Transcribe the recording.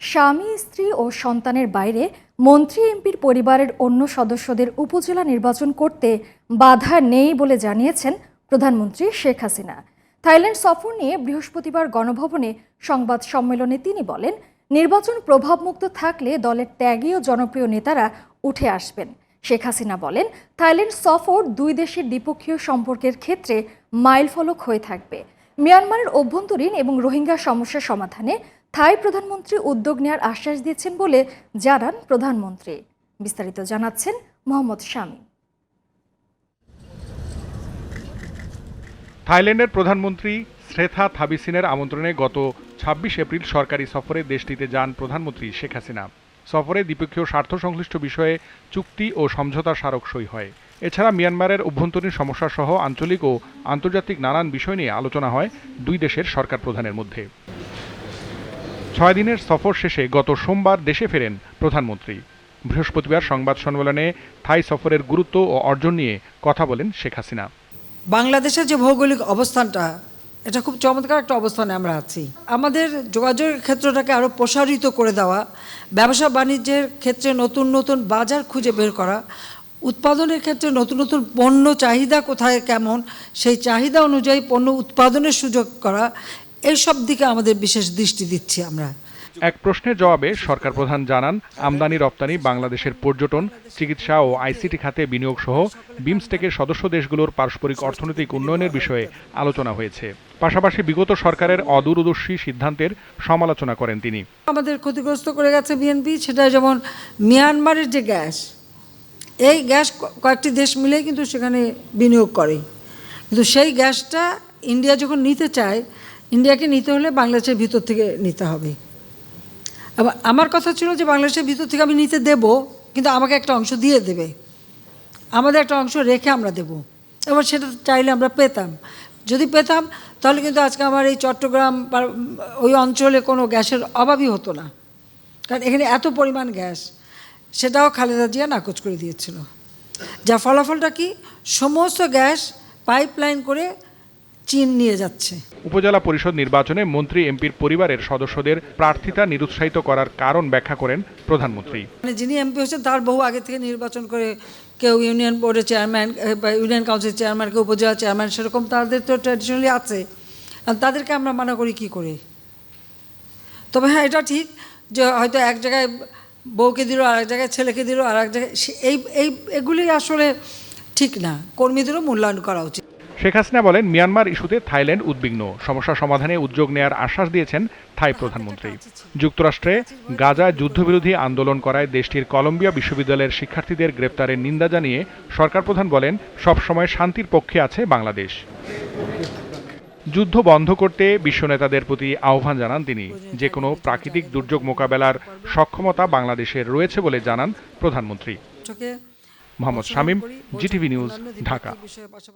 স্বামী, স্ত্রী ও সন্তানের বাইরে মন্ত্রী এমপির পরিবারের অন্য সদস্যদের উপজেলা নির্বাচন করতে বাধা নেই বলে জানিয়েছেন প্রধানমন্ত্রী শেখ হাসিনা। থাইল্যান্ড সফর নিয়ে বৃহস্পতিবার গণভবনে সংবাদ সম্মেলনে তিনি বলেন, নির্বাচন প্রভাবমুক্ত থাকলে দলের ত্যাগী ও জনপ্রিয় নেতারা উঠে আসবেন। শেখ হাসিনা বলেন, থাইল্যান্ড সফর দুই দেশের দ্বিপক্ষীয় সম্পর্কের ক্ষেত্রে মাইলফলক হয়ে থাকবে। মিয়ানমারের অভ্যন্তরীণ এবং রোহিঙ্গা সমস্যা সমাধানে থাই প্রধানমন্ত্রী উদ্যোগ নেওয়ার আশ্বাস দিয়েছেন বলে জানান প্রধানমন্ত্রী। বিস্তারিত জানাচ্ছেন মোহাম্মদ শামী থাইল্যান্ডের প্রধানমন্ত্রী শ্রেথা থাবিসিনের আমন্ত্রণে গত ছাব্বিশ এপ্রিল সরকারি সফরে দেশটিতে যান প্রধানমন্ত্রী শেখ হাসিনা। সফরে দ্বিপক্ষীয় স্বার্থ সংশ্লিষ্ট বিষয়ে চুক্তি ও সমঝোতা স্মারক সই হয়। এছাড়া মিয়ানমারের অভ্যন্তরীণ সমস্যা সহ আঞ্চলিক ও আন্তর্জাতিক নানান বিষয় নিয়ে আলোচনা হয় দুই দেশের সরকার প্রধানের মধ্যে। ছয় দিনের সফর শেষে গত সোমবার দেশে ফেরেন প্রধানমন্ত্রী। বৃহস্পতিবার সংবাদ সম্মেলনে থাই সফরের গুরুত্ব ও অর্জন নিয়ে কথা বলেন শেখ হাসিনা। বাংলাদেশের যে ভৌগোলিক অবস্থানটা, এটা খুব চমৎকার একটা অবস্থানে আমরা আছি। আমাদের যোগাযোগের ক্ষেত্রটাকে আরও প্রসারিত করে দেওয়া, ব্যবসা বাণিজ্যের ক্ষেত্রে নতুন নতুন বাজার খুঁজে বের করা, উৎপাদনের ক্ষেত্রে নতুন নতুন পণ্য চাহিদা কোথায় কেমন, সেই চাহিদা অনুযায়ী পণ্য উৎপাদনের সুযোগ করা এইসব দিকে আমাদের বিশেষ দৃষ্টি দিচ্ছি আমরা। এক প্রশ্নের জবাবে সরকার প্রধান জানান আমদানি রপ্তানি বাংলাদেশের পর্যটন চিকিৎসা ও আইসিটি খাতে বিনিয়োগ সহ বিমস্টেকের সদস্য দেশগুলোর পারস্পরিক অর্থনৈতিক উন্নয়নের বিষয়ে আলোচনা হয়েছে। পাশাপাশি বিগত সরকারের অদূরদর্শী সিদ্ধান্তের সমালোচনা করেন তিনি। আমাদের ক্ষতিগ্রস্ত করে গেছে বিএনপি সেটা যেমন মিয়ানমারের যে গ্যাস এই গ্যাস কয়েকটি দেশ মিলে কিন্তু সেখানে বিনিয়োগ করে। কিন্তু সেই গ্যাসটা ইন্ডিয়া যখন নিতে চায় ইন্ডিয়াকে নিতে হলে বাংলাদেশের ভিতর থেকে নিতে হবে। আবার আমার কথা ছিল যে বাংলাদেশের ভিতর থেকে আমি নিতে দেব, কিন্তু আমাকে একটা অংশ দিয়ে দেবে। আমাদের একটা অংশ রেখে আমরা দেব। এবার সেটা চাইলে আমরা পেতাম। যদি পেতাম, তাহলে কিন্তু আজকে আমার এই চট্টগ্রাম ওই অঞ্চলে কোনো গ্যাসের অভাবই হতো না। কারণ এখানে এত পরিমাণ গ্যাস, সেটাও খালেদা জিয়া নাকচ করে দিয়েছিল। যা ফলাফলটা কি? সমস্ত গ্যাস পাইপলাইন করে চীন নিয়ে যাচ্ছে। উপজেলা পরিষদ নির্বাচনে মন্ত্রী এমপির পরিবারের সদস্যদের প্রার্থিতা নিরুৎসাহিত করার কারণ ব্যাখ্যা করেন প্রধানমন্ত্রী। মানে যিনি এমপি হচ্ছেন তার বহু আগে থেকে নির্বাচন করে কেউ ইউনিয়ন বোর্ডের চেয়ারম্যান বা ইউনিয়ন কাউন্সিল চেয়ারম্যান কেউ উপজেলা চেয়ারম্যান সেরকম তাদের তো ট্র্যাডিশনালি আছে। তাদেরকে আমরা মানা করি কি করে? তবে হ্যাঁ এটা ঠিক যে হয়তো এক জায়গায় বউকে দিল আর এক জায়গায় ছেলেকে দিল আর এক জায়গায় এই এই এগুলি আসলে ঠিক না। কর্মীদেরও মূল্যায়ন করা উচিত। শেখ হাসিনা বলেন মিয়ানমার ইস্যুতে থাইল্যান্ড উদ্বিগ্ন। সমস্যা সমাধানে উদ্যোগ নেয়ার আশ্বাস দিয়েছেন থাই প্রধানমন্ত্রী। যুক্তরাষ্ট্রে গাজা যুদ্ধবিরোধী আন্দোলন করায় দেশটির কলম্বিয়া বিশ্ববিদ্যালয়ের শিক্ষার্থীদের গ্রেপ্তারের নিন্দা জানিয়ে সরকার প্রধান বলেন সবসময় শান্তির পক্ষে আছে বাংলাদেশ। যুদ্ধ বন্ধ করতে বিশ্ব নেতাদের প্রতি আহ্বান জানান তিনি। যে কোনো প্রাকৃতিক দুর্যোগ মোকাবেলার সক্ষমতা বাংলাদেশের রয়েছে বলে জানান প্রধানমন্ত্রী। Mohammad Shamim GTV news Dhaka.